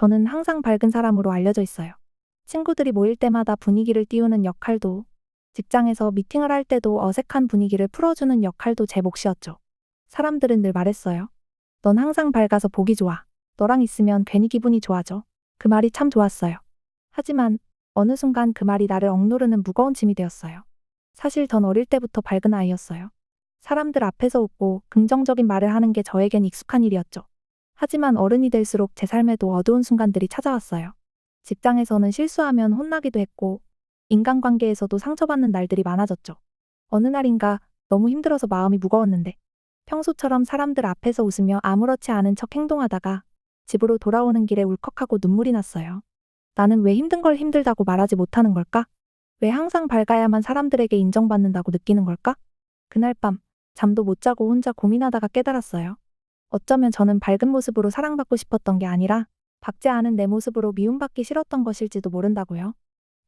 저는 항상 밝은 사람으로 알려져 있어요. 친구들이 모일 때마다 분위기를 띄우는 역할도, 직장에서 미팅을 할 때도 어색한 분위기를 풀어주는 역할도 제 몫이었죠. 사람들은 늘 말했어요. 넌 항상 밝아서 보기 좋아. 너랑 있으면 괜히 기분이 좋아져. 그 말이 참 좋았어요. 하지만 어느 순간 그 말이 나를 억누르는 무거운 짐이 되었어요. 사실 전 어릴 때부터 밝은 아이였어요. 사람들 앞에서 웃고 긍정적인 말을 하는 게 저에겐 익숙한 일이었죠. 하지만 어른이 될수록 제 삶에도 어두운 순간들이 찾아왔어요. 직장에서는 실수하면 혼나기도 했고, 인간관계에서도 상처받는 날들이 많아졌죠. 어느 날인가 너무 힘들어서 마음이 무거웠는데, 평소처럼 사람들 앞에서 웃으며 아무렇지 않은 척 행동하다가 집으로 돌아오는 길에 울컥하고 눈물이 났어요. 나는 왜 힘든 걸 힘들다고 말하지 못하는 걸까? 왜 항상 밝아야만 사람들에게 인정받는다고 느끼는 걸까? 그날 밤, 잠도 못 자고 혼자 고민하다가 깨달았어요. 어쩌면 저는 밝은 모습으로 사랑받고 싶었던 게 아니라 밝지 않은 내 모습으로 미움받기 싫었던 것일지도 모른다고요.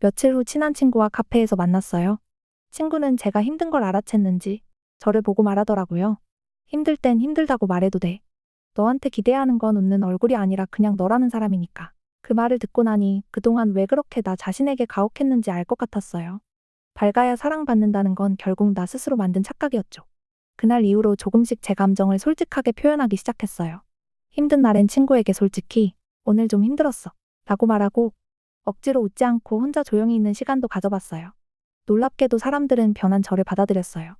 며칠 후 친한 친구와 카페에서 만났어요. 친구는 제가 힘든 걸 알아챘는지 저를 보고 말하더라고요. 힘들 땐 힘들다고 말해도 돼. 너한테 기대하는 건 웃는 얼굴이 아니라 그냥 너라는 사람이니까. 그 말을 듣고 나니 그동안 왜 그렇게 나 자신에게 가혹했는지 알 것 같았어요. 밝아야 사랑받는다는 건 결국 나 스스로 만든 착각이었죠. 그날 이후로 조금씩 제 감정을 솔직하게 표현하기 시작했어요. 힘든 날엔 친구에게 솔직히 오늘 좀 힘들었어. 라고 말하고 억지로 웃지 않고 혼자 조용히 있는 시간도 가져봤어요. 놀랍게도 사람들은 변한 저를 받아들였어요.